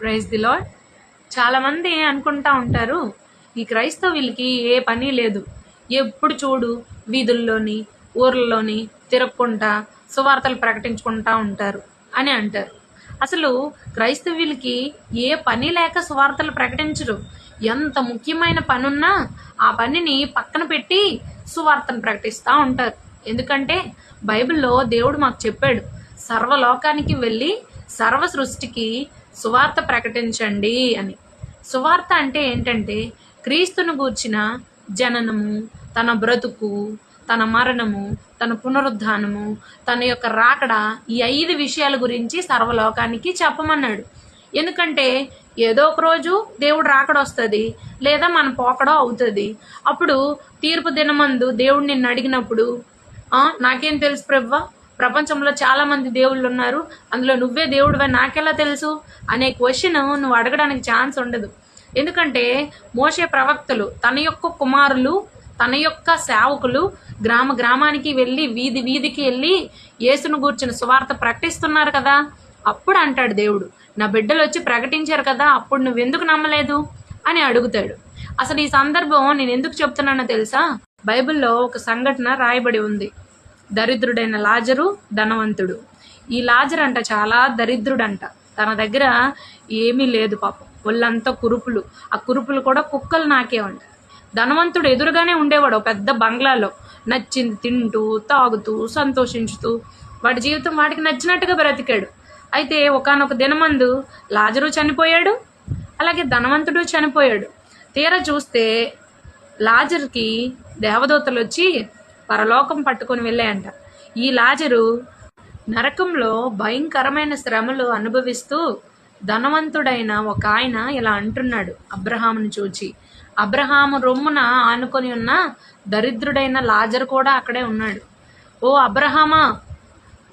Praise the lord చాలామంది అనుకుంటా ఉంటారు ఈ క్రైస్తవులకి ఏ పని లేదు. ఎప్పుడు చూడు వీధుల్లోని ఊర్లలోని తిరగకుండా సువార్తలు ప్రకటించుకుంటా ఉంటారు అని అంటారు. అసలు క్రైస్తవులకి ఏ పని లేక సువార్తలు ప్రకటించరు. ఎంత ముఖ్యమైన పనున్నా ఆ పనిని పక్కన పెట్టి సువార్తను ప్రకటిస్తూ ఉంటారు. ఎందుకంటే బైబిల్లో దేవుడు మాకు చెప్పాడు సర్వలోకానికి వెళ్ళి సర్వ సృష్టికి సువార్త ప్రకటించండి అని. సువార్త అంటే ఏంటంటే క్రీస్తును గూర్చిన జననము తన బ్రతుకు తన మరణము తన పునరుద్ధానము తన యొక్క రాకడ ఈ ఐదు విషయాల గురించి సర్వలోకానికి చెప్పమన్నాడు. ఎందుకంటే ఏదో ఒక రోజు దేవుడు రాకడ వస్తుంది లేదా మన పోకడో అవుతుంది. అప్పుడు తీర్పు దినమందు దేవుడు నిన్ను అడిగినప్పుడు నాకేం తెలుసు ప్రవ్వా ప్రపంచంలో చాలా మంది దేవుళ్ళు ఉన్నారు. అందులో నువ్వే దేవుడివే నాకెలా తెలుసు? అనే క్వశ్చన్ నువ్వు అడగడానికి ఛాన్స్ ఉండదు. ఎందుకంటే మోసే ప్రవక్తలు తన యొక్క కుమారులు తన యొక్క సేవకులు గ్రామ గ్రామానికి వెళ్ళి వీధి వీధికి వెళ్ళి యేసును గూర్చిన సువార్త ప్రకటిస్తున్నారు కదా. అప్పుడు అంటాడు దేవుడు నా బిడ్డలు వచ్చి ప్రకటించారు కదా అప్పుడు నువ్వెందుకు నమ్మలేదు? అని అడుగుతాడు. అసలు ఈ సందర్భం నేను ఎందుకు చెప్తున్నానో తెలుసా? బైబిల్లో ఒక సంఘటన రాయబడి ఉంది. దరిద్రుడైన లాజరు ధనవంతుడు. ఈ లాజర్ అంట చాలా దరిద్రుడంట. తన దగ్గర ఏమీ లేదు పాపం. ఒళ్ళంతా కురుపులు. ఆ కురుపులు కూడా కుక్కలు నాకే నాకేవంట ధనవంతుడు ఎదురుగానే ఉండేవాడు పెద్ద బంగ్లాలో. నచ్చింది తింటూ తాగుతూ సంతోషించుతూ వాడి జీవితం వాడికి నచ్చినట్టుగా బ్రతికాడు. అయితే ఒకానొక దినమందు లాజరు చనిపోయాడు అలాగే ధనవంతుడు చనిపోయాడు. తీరా చూస్తే లాజర్కి దేవదూతలు వచ్చి పరలోకం పట్టుకొని వెళ్ళాయంట. ఈ లాజరు నరకంలో భయంకరమైన శ్రమలు అనుభవిస్తూ ధనవంతుడైన ఒక ఆయన ఇలా అంటున్నాడు అబ్రహామును చూచి. అబ్రహాము రొమ్మున ఆనుకొని ఉన్న దరిద్రుడైన లాజర్ కూడా అక్కడే ఉన్నాడు. ఓ అబ్రహామా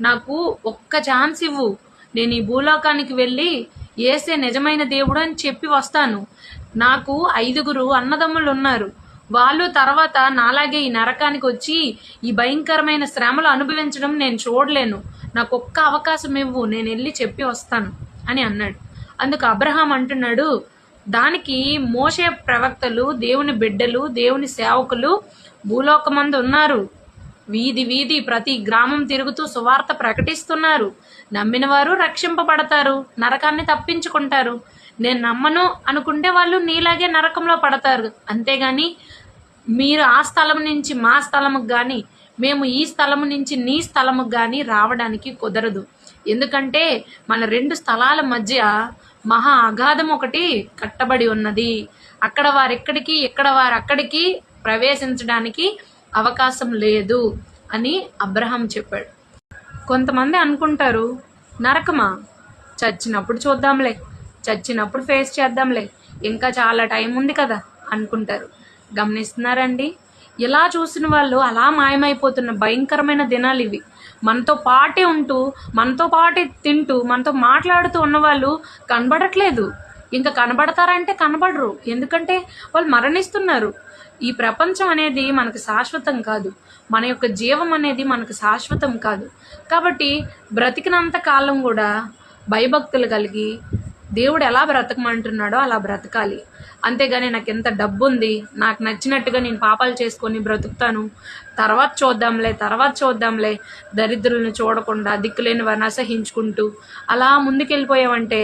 నాకు ఒక్క ఛాన్స్ ఇవ్వు. నేను ఈ భూలోకానికి వెళ్ళి ఏసే నిజమైన దేవుడు అని చెప్పి వస్తాను. నాకు ఐదుగురు అన్నదమ్ములు ఉన్నారు. వాళ్ళు తర్వాత నాలాగే ఈ నరకానికి వచ్చి ఈ భయంకరమైన శ్రమలు అనుభవించడం నేను చూడలేను. నాకు ఒక్క అవకాశం ఇవ్వు నేను వెళ్ళి చెప్పి వస్తాను అని అన్నాడు. అందుకు అబ్రహాం అంటున్నాడు దానికి మోసే ప్రవక్తలు దేవుని బిడ్డలు దేవుని సేవకులు భూలోకమందు ఉన్నారు. వీధి వీధి ప్రతి గ్రామం తిరుగుతూ సువార్త ప్రకటిస్తున్నారు. నమ్మిన వారు రక్షింపబడతారు నరకాన్ని తప్పించుకుంటారు. నేను నమ్మను అనుకుంటే వాళ్ళు నీలాగే నరకంలో పడతారు. అంతేగాని మీరు ఆ స్థలం నుంచి మా స్థలముకు కానీ మేము ఈ స్థలము నుంచి నీ స్థలముకు కానీ రావడానికి కుదరదు. ఎందుకంటే మన రెండు స్థలాల మధ్య మహా అగాధం ఒకటి కట్టబడి ఉన్నది. అక్కడ వారెక్కడికి ఇక్కడ వారు అక్కడికి ప్రవేశించడానికి అవకాశం లేదు అని అబ్రహాం చెప్పాడు. కొంతమంది అనుకుంటారు నరకమా? చచ్చినప్పుడు చూద్దాంలే చచ్చినప్పుడు ఫేస్ చేద్దాంలే ఇంకా చాలా టైం ఉంది కదా అనుకుంటారు. గమనిస్తున్నారండి? ఇలా చూసిన వాళ్ళు అలా మాయమైపోతున్న భయంకరమైన దినాలు ఇవి. మనతో పాటే ఉంటూ మనతో పాటే తింటూ మనతో మాట్లాడుతూ ఉన్నవాళ్ళు కనబడట్లేదు. ఇంకా కనబడతారంటే కనబడరు. ఎందుకంటే వాళ్ళు మరణిస్తున్నారు. ఈ ప్రపంచం అనేది మనకు శాశ్వతం కాదు. మన యొక్క జీవం అనేది మనకు శాశ్వతం కాదు. కాబట్టి బ్రతికినంత కాలం కూడా భయభక్తులు కలిగి దేవుడు ఎలా బ్రతకమంటున్నాడో అలా బ్రతకాలి. అంతేగాని నాకు ఎంత డబ్బు ఉంది నాకు నచ్చినట్టుగా నేను పాపాలు చేసుకొని బ్రతుకుతాను. తర్వాత చూద్దాంలే తర్వాత చూద్దాంలే. దరిద్రులను చూడకుండా దిక్కులేని వారిని అసహించుకుంటూ అలా ముందుకెళ్ళిపోయామంటే